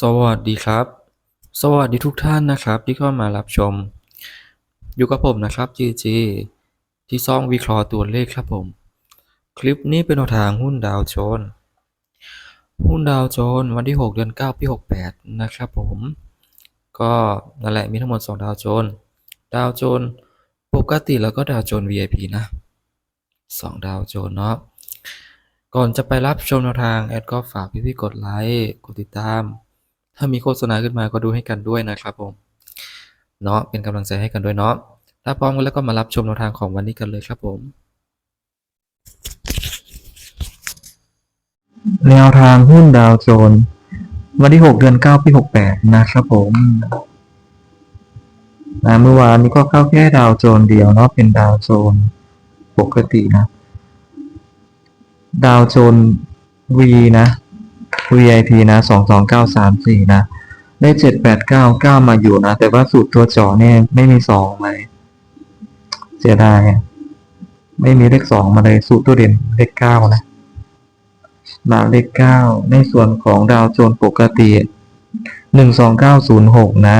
สวัสดีครับ สวัสดีทุกท่านนะครับที่เข้ามารับชม อยู่กับผมนะครับ GG ที่ซ่องวิเคราะห์ตัวเลขครับผม คลิปนี้เป็นแนวทางหุ้นดาวโจนหุ้นดาวโจนวันที่ 6 เดือน 9 ปี 68 นะครับผม ก็นั่นแหละมีทั้งหมด 2 ดาวโจนดาวโจนปกติแล้วก็ดาวโจน VIP นะ 2 ดาวโจนเนาะก่อนจะไปรับชมแนวทาง แอดก็ฝากพี่ๆกดไลค์ กดติดตาม ถ้ามีโฆษณาขึ้นมาก็ดูให้กันด้วยนะครับผมเนาะเป็นกำลังใจให้กันด้วยเนาะถ้าพร้อมกันแล้วก็มารับชมแนวทางของวันนี้กันเลยครับผมแนวทางหุ้นดาวโจน วันที่ 6 เดือน 9 ปี 68 นะครับผมนะเมื่อวานนี้ก็เข้าแค่ดาวโจนเดียวเนาะเป็นดาวโจนปกตินะ ดาวโจน V นะ VIP นะ22934นะ ได้7899มาอยู่นะ แต่ว่าสูตรตัวเจาะเนี่ยไม่มี2เลย เสียดายไม่มีเลข2มาเลยสูตรตัวเด่นเลข9นะ มาเลขเก้าในส่วนของดาวโจนปกติหนึ่งสองเก้าศูนย์หกนะ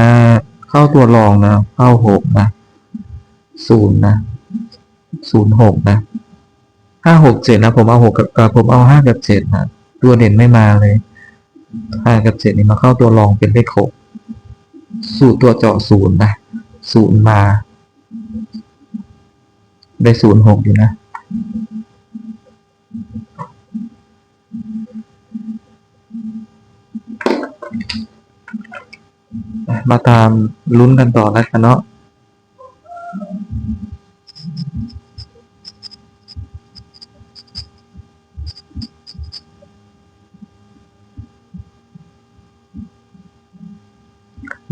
เข้าตัวรองนะ เข้าหกนะศูนย์นะศูนย์หกนะห้าหกเจ็ดนะ ผมเอาหกกับผมเอาห้ากับเจ็ดนะ ตัวเด่นไม่มาเลยห้ากับเจ็ดนี่มาเข้าตัวรองเป็นเลขหกสูตรตัวเจาะศูนย์นะศูนย์มา ได้ศูนย์หกอยู่นะมาตามลุ้นกันต่อแล้วกันเนาะ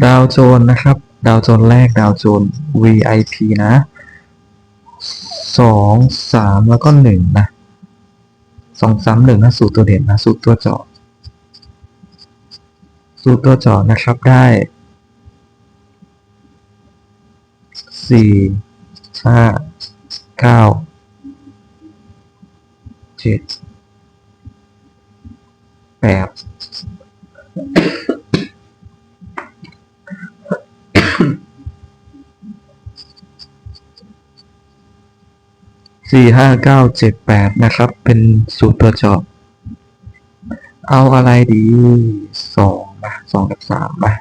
ดาวโจนนะครับ ดาวโจนแรกดาวโจน VIP นะสองสามแล้วก็หนึ่งนะสองสามหนึ่งนะสูตรตัวเด่นนะสูตรตัวเจาะสูตรตัวเจาะนะครับได้สี่ห้าเก้าเจ็ดแปด สี่ห้าเก้าเจ็ดแปดนะครับ เป็นสูตรตัวจาะเอาอะไรดีสองมาสองกับสามมา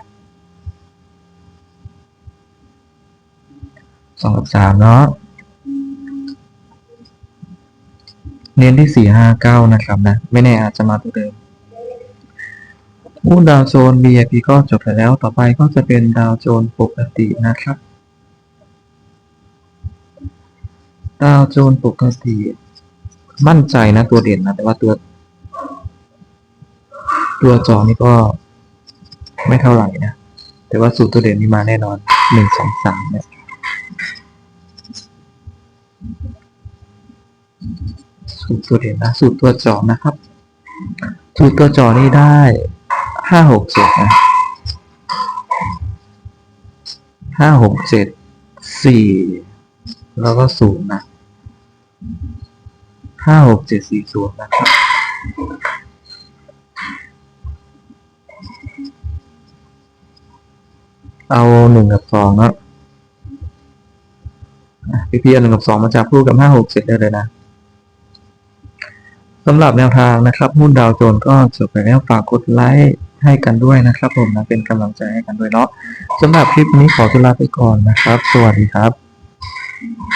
สองกับสามเนาะเน้นที่สี่ห้าเก้านะครับนะ ไม่แน่อาจจะมาตัวเดิมหุ้นดาวโจน VIP ก็จบไปแล้วต่อไปก็จะเป็นดาวโจนปกตินะครับ ดาวโจนปกติมั่นใจนะตัวเด่นนะ แต่ว่าตัว ตัวจอนี่ก็ไม่เท่าไหร่นะ แต่ว่าสูตรตัวเด่นนี่มาแน่นอนหนึ่งสองสามเนี่ยสูตรตัวเด่นนะ สูตรตัวจอนะครับ สูตรตัวจอนี่ได้ห้าหกเจ็ดนะห้าหกเจ็ดสี่ แล้วก็ศูนย์นะห้าหกเจ็ดสี่ศูนย์นะครับเอาหนึ่งกับสองแล้วพี่พี่เอาหนึ่งกับสองมาจับคู่กับห้าหกเจ็ดได้เลยนะสำหรับแนวทางนะครับหุ้นดาวโจนส์ก็จบไปแล้วฝากกดไลค์ให้กันด้วยนะครับ ผมนะเป็นกำลังใจให้กันด้วยเนาะสำหรับคลิปนี้ขอตัวลาไปก่อนนะครับ สวัสดีครับ you